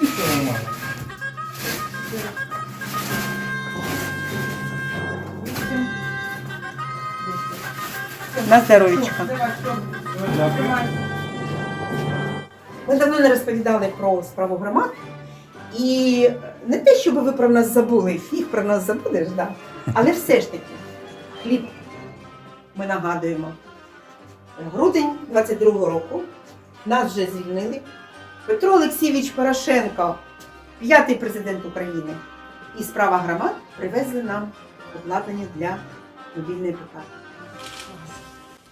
І все нормально. На здоров'ячка. Ми давно не розповідали про справу громад. І не те, щоб ви про нас забули, фіг про нас забудеш, да. але все ж таки, хліб ми нагадуємо. Грудень 22-го року нас вже звільнили. Петро Олексійович Порошенко, п'ятий президент України, і справа громад привезли нам обладнання для мобільної ПК.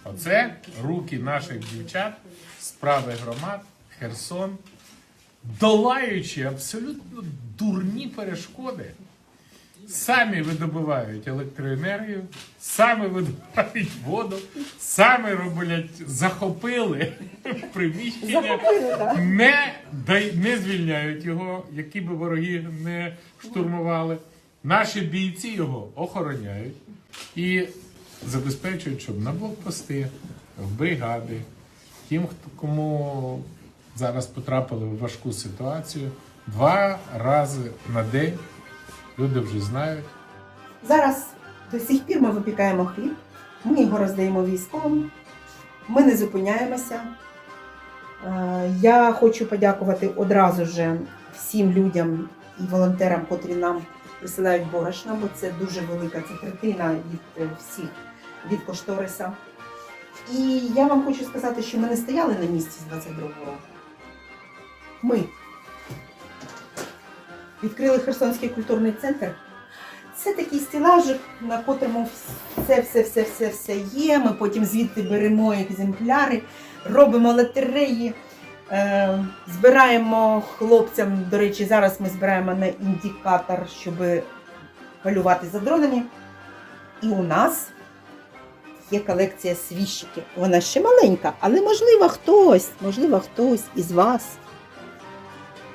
Оце руки наших дівчат, справи громад, Херсон, долаючи абсолютно дурні перешкоди, самі видобувають електроенергію, самі видобувають воду, самі роблять, захопили приміщення, Захопили, не, дай- не звільняють його, які би вороги не штурмували. Наші бійці його охороняють і забезпечують, щоб на блокпости, в бригади, тим, кому зараз потрапили в важку ситуацію, два рази на день люди вже знають. Зараз до сих пір ми випікаємо хліб, ми його роздаємо військовим, ми не зупиняємося. Е, Я хочу подякувати одразу же всім людям і волонтерам, котрі нам присилають борошна, бо це дуже велика це третина від е, всіх від кошториса. І я вам хочу сказати, що ми не стояли на місці з 22-го року. Ми відкрили Херсонський культурний центр. Це такий стелажик, на котрому все, все, все, все, все є. Ми потім звідти беремо екземпляри, робимо лотереї, е, збираємо хлопцям. До речі, зараз ми збираємо на індикатор, щоб полювати за дронами. І у нас є колекція свіщиків. Вона ще маленька, але можливо хтось, можливо, хтось із вас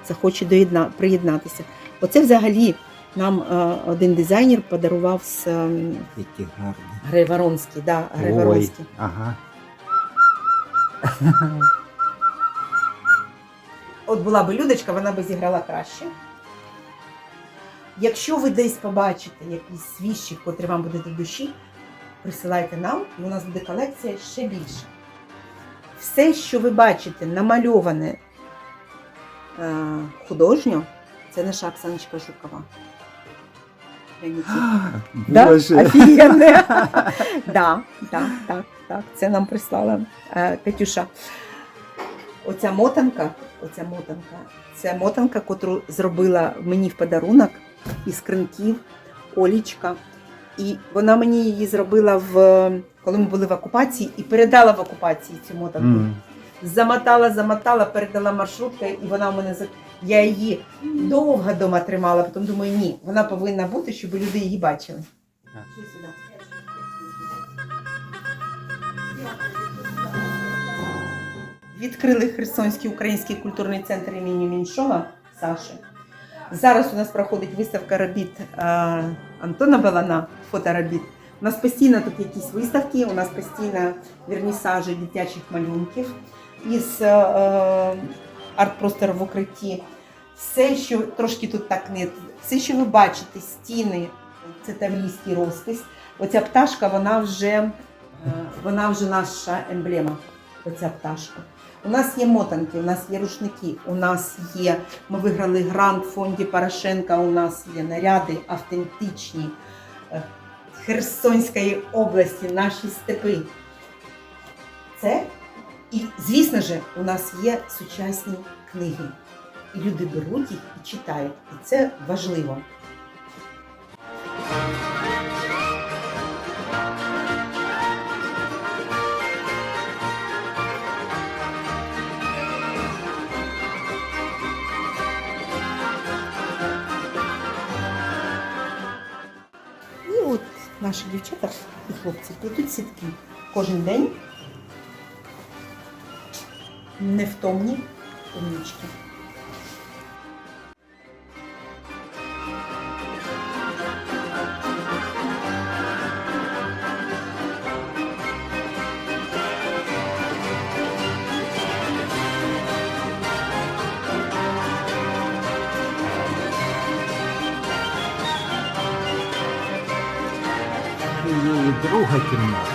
захоче доєдна, приєднатися. Оце взагалі нам е, один дизайнер подарував з е, Які гарні. Грейворонський, да, Грейворонський. Ой, ага. От була би Людочка, вона би зіграла краще. Якщо ви десь побачите якийсь свіщик, котрий вам буде до душі, присилайте нам, і у нас буде колекція ще більше. Все, що ви бачите, намальоване е, художньо, це наша Оксаночка Жукова. Да? Офігенне. да, да, так, так. Це нам прислала е, Катюша. Оця мотанка, оця мотанка, це мотанка, котру зробила мені в подарунок із кринків Олічка. І вона мені її зробила в коли ми були в окупації і передала в окупації цю мотанку. М. Замотала, замотала, передала маршрутка, і вона в мене за- я її довго дома тримала, потім думаю, ні, вона повинна бути, щоб люди її бачили. Відкрили Херсонський український культурний центр імені Меньшова Саші. Зараз у нас проходить виставка робіт е, Антона Балана, фоторобіт. У нас постійно тут якісь виставки, у нас постійно вернісажі дитячих малюнків із е, е, арт-простору в укритті. Все, що трошки тут так не все, що ви бачите, стіни, це таврійський розпис. Оця пташка, вона вже, е, вона вже наша емблема. Оця пташка. У нас є мотанки, у нас є рушники, у нас є. Ми виграли грант в фонді Порошенка. У нас є наряди автентичні е, Херсонської області, наші степи. Це і, звісно ж, у нас є сучасні книги. Люди беруть їх і читають. І це важливо. І от наші дівчата і хлопці плетуть сітки кожен день. Невтомні умнічки. Є і друга кімната.